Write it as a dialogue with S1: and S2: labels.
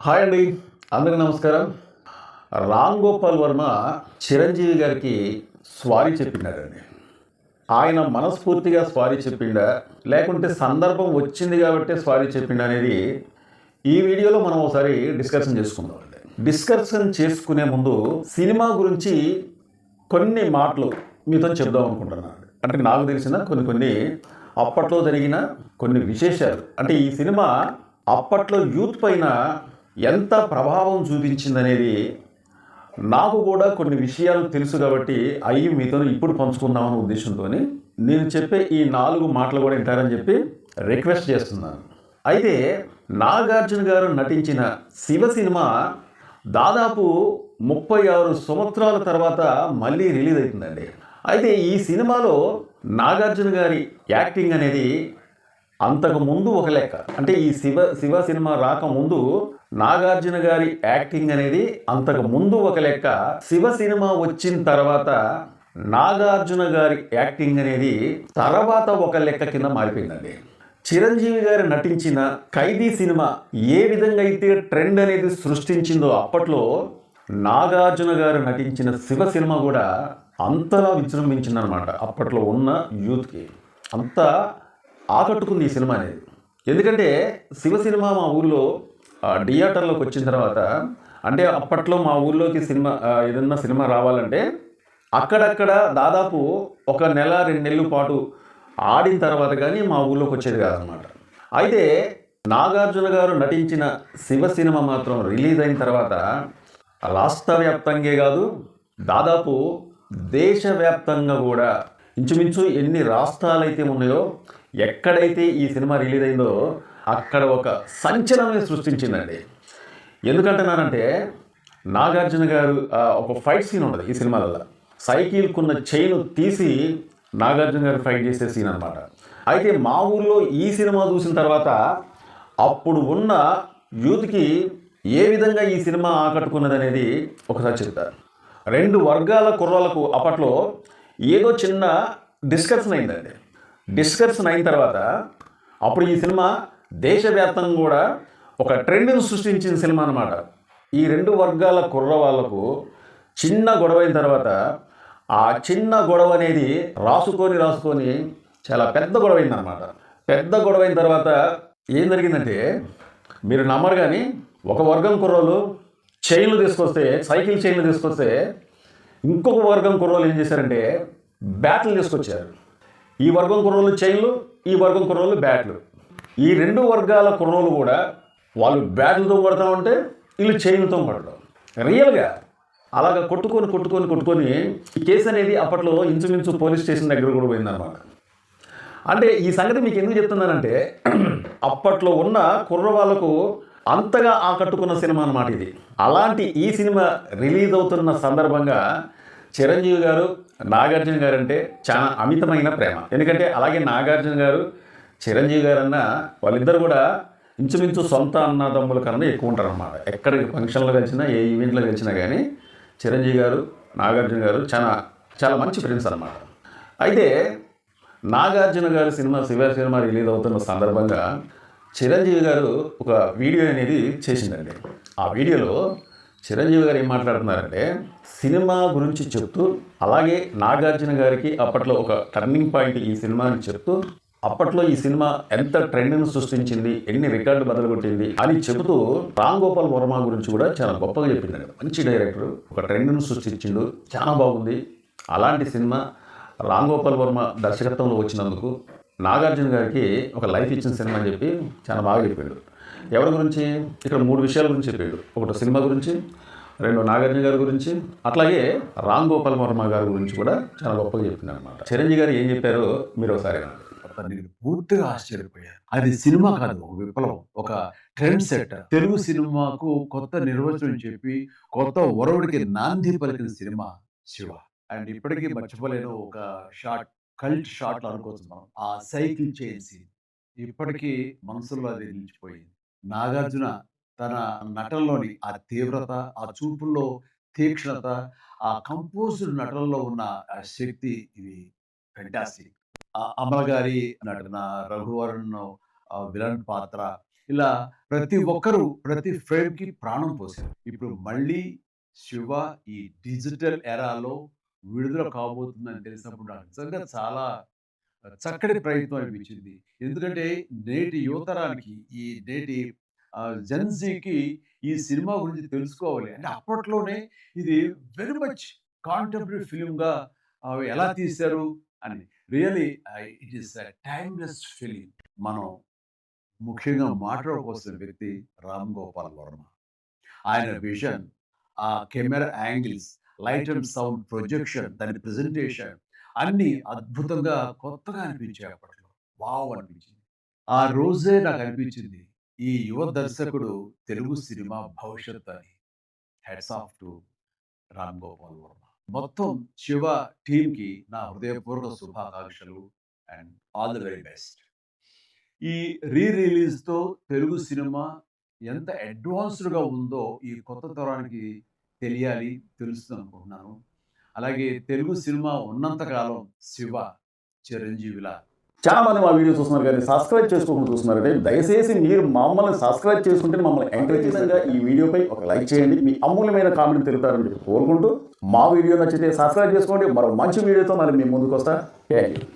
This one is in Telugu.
S1: హాయ్ అండి. అందరికీ నమస్కారం. రామ్ గోపాల్ వర్మ చిరంజీవి గారికి స్వారీ చెప్పినారండి ఆయన మనస్ఫూర్తిగా స్వారీ చెప్పిండా లేకుంటే సందర్భం వచ్చింది కాబట్టి స్వారీ చెప్పిండా అనేది ఈ వీడియోలో మనం ఒకసారి డిస్కషన్ చేసుకుందాం అండి. డిస్కషన్ చేసుకునే ముందు సినిమా గురించి కొన్ని మాటలు మీతో చెప్దాం అనుకుంటున్నాను అంటే నాకు తెలిసిన కొన్ని కొన్ని అప్పట్లో జరిగిన కొన్ని విశేషాలు. అంటే ఈ సినిమా అప్పట్లో యూత్ పైన ఎంత ప్రభావం చూపించిందనేది నాకు కూడా కొన్ని విషయాలు తెలుసు కాబట్టి అవి మీతో ఇప్పుడు పంచుకుందామనే ఉద్దేశంతో నేను చెప్పే ఈ నాలుగు మాటలు కూడా వింటారని చెప్పి రిక్వెస్ట్ చేస్తున్నాను. అయితే నాగార్జున గారు నటించిన శివ సినిమా దాదాపు ముప్పై ఆరు సంవత్సరాల తర్వాత మళ్ళీ రిలీజ్ అవుతుందండి. అయితే ఈ సినిమాలో నాగార్జున గారి యాక్టింగ్ అనేది అంతకు ముందు ఒక లెక్క. అంటే ఈ శివ శివ సినిమా రాకముందు నాగార్జున గారి యాక్టింగ్ అనేది అంతకు ముందు ఒక లెక్క. శివ సినిమా వచ్చిన తర్వాత నాగార్జున గారి యాక్టింగ్ అనేది తర్వాత ఒక లెక్క కింద మారిపోయిందండి. చిరంజీవి గారు నటించిన ఖైదీ సినిమా ఏ విధంగా అయితే ట్రెండ్ అనేది సృష్టించిందో అప్పట్లో నాగార్జున గారు నటించిన శివ సినిమా కూడా అంతలా విజృంభించిందనమాట అప్పట్లో ఉన్న యూత్కి. అంతా ఆకట్టుకుంది ఈ సినిమా అనేది. ఎందుకంటే శివ సినిమా మా ఊళ్ళో థియేటర్లోకి వచ్చిన తర్వాత అంటే అప్పట్లో మా ఊళ్ళోకి సినిమా ఏదన్నా సినిమా రావాలంటే అక్కడక్కడ దాదాపు ఒక నెల రెండు నెలల పాటు ఆడిన తర్వాత కానీ మా ఊళ్ళోకి వచ్చేది కాదనమాట అయితే నాగార్జున గారు నటించిన శివ సినిమా మాత్రం రిలీజ్ అయిన తర్వాత రాష్ట్ర వ్యాప్తంగా కాదు దాదాపు దేశవ్యాప్తంగా కూడా ఇంచుమించు ఎన్ని రాష్ట్రాలు అయితే ఉన్నాయో ఎక్కడైతే ఈ సినిమా రిలీజ్ అయిందో అక్కడ ఒక సంచలనమే సృష్టించిందండి. ఎందుకంటున్నానంటే నాగార్జున గారు ఒక ఫైట్ సీన్ ఉండదు ఈ సినిమాలలో. సైకిల్కున్న చైన్ తీసి నాగార్జున గారు ఫైట్ చేసే సీన్ అనమాట అయితే మా ఊర్లో ఈ సినిమా చూసిన తర్వాత అప్పుడు ఉన్న యూత్కి ఏ విధంగా ఈ సినిమా ఆకట్టుకున్నది అనేది ఒకసారి చెప్తారు. రెండు వర్గాల కుర్రాలకు అప్పట్లో ఏదో చిన్న డిస్కషన్ అయిందండి. డిస్కషన్ అయిన తర్వాత అప్పుడు ఈ సినిమా దేశవ్యాప్తంగా కూడా ఒక ట్రెండ్ను సృష్టించిన సినిమా అనమాట ఈ రెండు వర్గాల కుర్ర వాళ్ళకు చిన్న గొడవ అయిన తర్వాత ఆ చిన్న గొడవ అనేది రాసుకొని రాసుకొని చాలా పెద్ద గొడవ అయిందనమాట పెద్ద గొడవ అయిన తర్వాత ఏం జరిగిందంటే మీరు నమ్మరు కానీ ఒక వర్గం కుర్రోలు చైన్లు తీసుకొస్తే సైకిల్ చైన్లు తీసుకొస్తే ఇంకొక వర్గం కుర్రోలు ఏం చేశారంటే బ్యాట్లు తీసుకొచ్చారు. ఈ వర్గం కుర్రోళ్ళు చైన్లు ఈ వర్గం కుర్రోళ్ళు బ్యాట్లు. ఈ రెండు వర్గాల కుర్రోళ్ళు కూడా వాళ్ళు బ్యాట్లతో కొడతా ఉంటే వీళ్ళు చైన్లతో కొడతాం. రియల్గా అలాగ కొట్టుకొని కొట్టుకొని కొట్టుకొని ఈ కేసు అనేది అప్పట్లో ఇంచుమించు పోలీస్ స్టేషన్ దగ్గర కూడా పోయిందన్నమాట. అంటే ఈ సంగతి మీకు ఎందుకు చెప్తున్నానంటే అప్పట్లో ఉన్న కుర్ర వాళ్ళకు అంతగా ఆకట్టుకున్న సినిమా అన్నమాట ఇది. అలాంటి ఈ సినిమా రిలీజ్ అవుతున్న సందర్భంగా చిరంజీవి గారు నాగార్జున గారు అంటే చాలా అమితమైన ప్రేమ. ఎందుకంటే అలాగే నాగార్జున గారు చిరంజీవి గారన్నా వాళ్ళిద్దరు కూడా ఇంచుమించు సొంత అన్నదమ్ముల కన్నా ఎక్కువ ఉంటారు అన్నమాట ఎక్కడికి ఫంక్షన్లో కలిసినా ఏ ఈవెంట్లో కలిసినా కానీ చిరంజీవి గారు నాగార్జున గారు చాలా చాలా మంచి ఫ్రెండ్స్ అన్నమాట. అయితే నాగార్జున గారు సినిమా శివ సినిమా రిలీజ్ అవుతున్న సందర్భంగా చిరంజీవి గారు ఒక వీడియో అనేది చేసిందండి. ఆ వీడియోలో చిరంజీవి గారు ఏం మాట్లాడుతున్నారంటే సినిమా గురించి చెప్తూ అలాగే నాగార్జున గారికి అప్పట్లో ఒక టర్నింగ్ పాయింట్ ఈ సినిమా అని చెప్తూ అప్పట్లో ఈ సినిమా ఎంత ట్రెండ్ను సృష్టించింది ఎన్ని రికార్డు బదలుగొట్టింది అని చెబుతూ రామ్ గోపాల్ వర్మ గురించి కూడా చాలా గొప్పగా చెప్పిందండి మంచి డైరెక్టర్ ఒక ట్రెండ్ను సృష్టించిండు చాలా బాగుంది. అలాంటి సినిమా రామ్ గోపాల్ వర్మ దర్శకత్వంలో వచ్చినందుకు నాగార్జున గారికి ఒక లైఫ్ ఇచ్చిన సినిమా అని చెప్పి చాలా బాగా చెప్పాడు. ఎవరి గురించి? ఇక్కడ మూడు విషయాల గురించి చెప్పాడు. ఒకటి సినిమా గురించి రెండు నాగార్జున గారి గురించి అట్లాగే రామ్ గోపాల్ వర్మ గారి గురించి కూడా చాలా గొప్పగా చెప్పింది అనమాట చిరంజీవి గారు ఏం చెప్పారో మీరు ఒకసారి
S2: నేను పూర్తిగా ఆశ్చర్యపోయాను. అది సినిమా కాదు ఒక విప్లవం ఒక ట్రెండ్ సెట్ తెలుగు సినిమాకు కొత్త నిర్వచనం చెప్పి కొత్త ఒరవడికి నాంది పలికిన సినిమా శివ. అండ్ ఇప్పటికీ మర్చిపోలేను ఒక షార్ట్ కల్ట్ షార్ట్ అనుకోవచ్చు ఆ సైకిల్ చైన్ సీన్. ఇప్పటికీ మనసులో అది నిలిచిపోయింది. నాగార్జున తన నటనలోని ఆ తీవ్రత ఆ చూపుల్లో తీక్షణత ఆ కంపోజ్డ్ నటనలో ఉన్న ఆ శక్తి ఇది ఫెంటాస్టిక్ అమల గారి నటన రఘువరణ్ విలన్ పాత్ర. ఇలా ప్రతి ఒక్కరూ ప్రతి ఫ్రేమ్కి ప్రాణం పోసారు ఇప్పుడు మళ్ళీ శివ ఈ డిజిటల్ ఎరాలో విడుదల కాబోతుందని తెలిసినప్పుడు నాకు నిజంగా చాలా చక్కటి ప్రయత్నం అనిపించింది. ఎందుకంటే నేటి యువతరానికి ఈ నేటి జెన్సీకి ఈ సినిమా గురించి తెలుసుకోవాలి అంటే అప్పట్లోనే ఇది వెరీ మచ్ కాంటెంపరీ ఫిలింగా ఎలా తీశారు అని. Really it is timeless film మనం ముఖ్యంగా మాట్లాడుకోవాల్సిన వ్యక్తి రామ్ గోపాల్ వర్మ. ఆయన విజన్ ఆ camera angles light and sound projection దాని ప్రెజెంటేషన్ అన్ని అద్భుతంగా కొత్తగా అనిపించాయి అప్పట్లో. వావ్ అనిపించింది. ఆ రోజే నాకు అనిపించింది. ఈ యువ దర్శకుడు తెలుగు సినిమా భవిష్యత్ అని. Hats off to Ram Gopal Varma. మొత్తం శివ టీంకి నా హృదయపూర్వక శుభాకాంక్షలు and all the very best. ఈ రీ రిలీజ్తో తెలుగు సినిమా ఎంత అడ్వాన్స్డ్గా ఉందో ఈ కొత్త తరానికి తెలియాలి తెలుస్తుంది అనుకుంటున్నాను అలాగే తెలుగు సినిమా ఉన్నంతకాలం శివ చిరంజీవిలా
S1: చాలా మంది మా వీడియో చూస్తున్నారు కానీ సబ్స్క్రైబ్ చేసుకోకుండా చూస్తున్నారు అంటే దయచేసి మీరు మమ్మల్ని సబ్స్క్రైబ్ చేసుకుంటే మమ్మల్ని ఎంకరేజ్ చేసినగా ఈ వీడియోపై ఒక లైక్ చేయండి. మీ అమూల్యమైన కామెంట్ తెలుపుతారని కోరుకుంటూ మా వీడియో నచ్చితే సబ్స్క్రైబ్ చేసుకోండి. మరో మంచి వీడియోతో మరి మేము ముందుకు వస్తా. Thank you